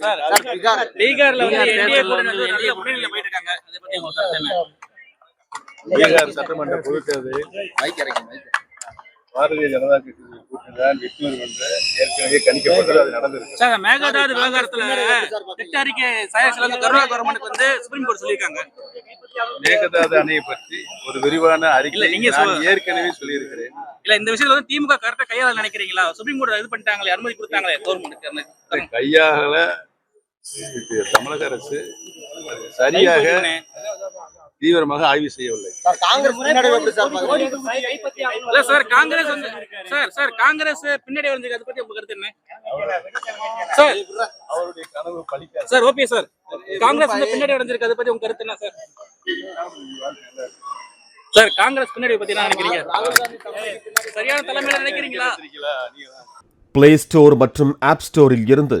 Sir பீகார்ல வந்து NDA கூட்டணி வந்து நல்ல முன்னணியில போயிட்டு இருக்காங்க அதை பத்தி உங்க கருத்து என்ன பீகார் சட்டமன்ற பொதுத் தேர்தலில் பாரதிய ஜனதா கட்சி கூட்டணி தான் வெற்றி பெறும் என்று ஏற்கனவே கணிக்கப்பட்டது அது நடந்திருக்கு. சார் மேகதாது விவகாரத்துல திட்ட அறிக்கை கருணா கவர்மெண்ட்டுக்கு வந்து சுப்ரீம் கோர்ட் சொல்லியிருக்காங்க. மேகதாது அணையை பற்றி ஒரு விரிவான இல்ல, அறிக்கை நீங்க. ஏற்கனவே சொல்லியிருக்கிறேன். இல்ல இந்த விஷயத்துல வந்து திமுக கரெக்டா கையாள நினைக்கிறீங்களா? சுப்ரீம் கோர்ட் இது பண்ணிட்டாங்களே அனுமதி கொடுத்தாங்களே கவர்மெண்ட்டுக்கு கையாகல இது தமிழக அரசு சரியாக தீவிரமாக ஆய்வு செய்யவில்லை? இல்ல சார் காங்கிரஸ் வந்து சார் சார் காங்கிரஸ் பின்னாடி வந்து அதை பத்தி உங்க கருத்து என்ன? சார் அவருடைய கனவு பலிக்காது சார் ஓகே சார். காங்கிரஸ் வந்து பின்னாடி அடைஞ்சிருக்கு அதை பத்தி உங்க கருத்து என்ன சார்? சார் காங்கிரஸ் பின்னாடி பத்தி என்ன நினைக்கிறீங்க? சரியான தலைமையில நினைக்கிறீங்களா? பிளே ஸ்டோர் மற்றும் ஆப் ஸ்டோரில் இருந்து